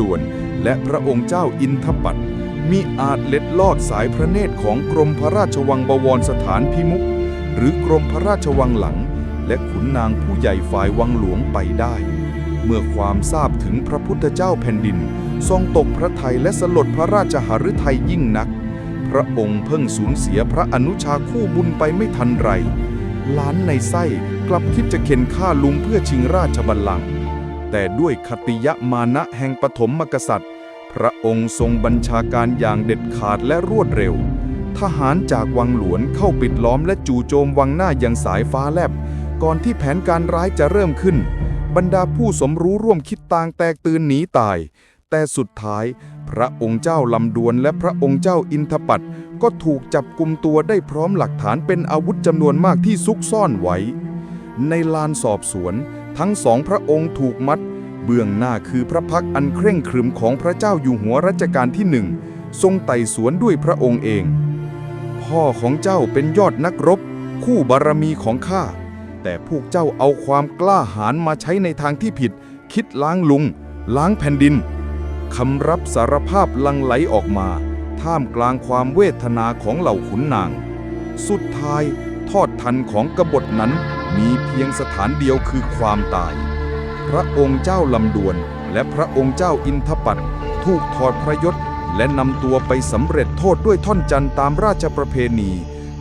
ด่วน และพระองค์เจ้าอินทปัตมีอาจเล็ดลอดสายพระเนตรของกรมพระราชวังบวรสถานพิมุขหรือกรมพระราชวังหลัง และขุนนางผู้ใหญ่ฝ่ายวังหลวงไปได้ เมื่อความทราบถึงพระพุทธเจ้าแผ่นดิน ทรงตกพระทัยและสลดพระราชหฤทัยยิ่งนัก พระองค์เพิ่งสูญเสียพระอนุชาคู่บุญไปไม่ทันไรล้านในไส้กลับคิดจะเข็นฆ่าลุงเพื่อชิงราชบัลลังก์ แต่ด้วยคติยมานะแห่งปฐมมกษัตริย์ พระองค์ทรงบัญชาการอย่างเด็ดขาดและรวดเร็ว ทหารจากวังหลวนเข้าปิดล้อมและจู่โจมวังหน้าอย่างสายฟ้าแลบ ก่อนที่แผนการร้ายจะเริ่มขึ้น บรรดาผู้สมรู้ร่วมคิดต่างแตกตื่นหนีตาย แต่สุดท้ายพระองค์เจ้าลำดวนและพระองค์เจ้าอินทปัตก็ถูกจับกลุมตัวได้พร้อมหลักฐานเป็นอาวุธจำนวนมากที่ซุกซ่อนไว้ ในลานสอบสวน ทั้งสองพระองค์ถูกมัด เบื้องหน้าคือพระพักอันเคร่งครึมของพระเจ้าอยู่หัวรัชกาลที่หนึ่งทรงไต่สวนด้วยพระองค์เอง พ่อของเจ้าเป็นยอดนักรบ คู่บารมีของข้า แต่พวกเจ้าเอาความกล้าหาญมาใช้ในทางที่ผิด คิดล้างลุง ล้างแผ่นดินคำรับสารภาพลังไหลออกมา ท่ามกลางความเวทนาของเหล่าขุนนาง สุดท้ายทอดทันของกบฏนั้น มีเพียงสถานเดียวคือความตาย พระองค์เจ้าลำดวนและพระองค์เจ้าอินทปัตถูกถอดพระยศและนำตัวไปสำเร็จโทษด้วยท่อนจันตามราชประเพณี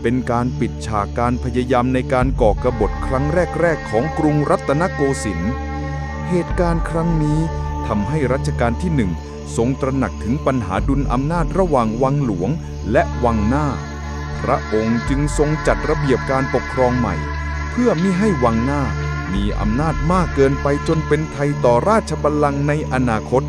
เป็นการปิดฉากการพยายามในการก่อกบฏครั้งแรก ๆ ของกรุงรัตนโกสินทร์เหตุการณ์ครั้งนี้ทำให้รัชกาลที่หนึ่งทรงตระหนักถึงปัญหาดุลอำนาจระหว่างวังหลวงและวังหน้า พระองค์จึงทรงจัดระเบียบการปกครองใหม่ เพื่อมิให้วังหน้า มีอำนาจมากเกินไปจนเป็นไทยต่อราชบัลลังก์ในอนาคต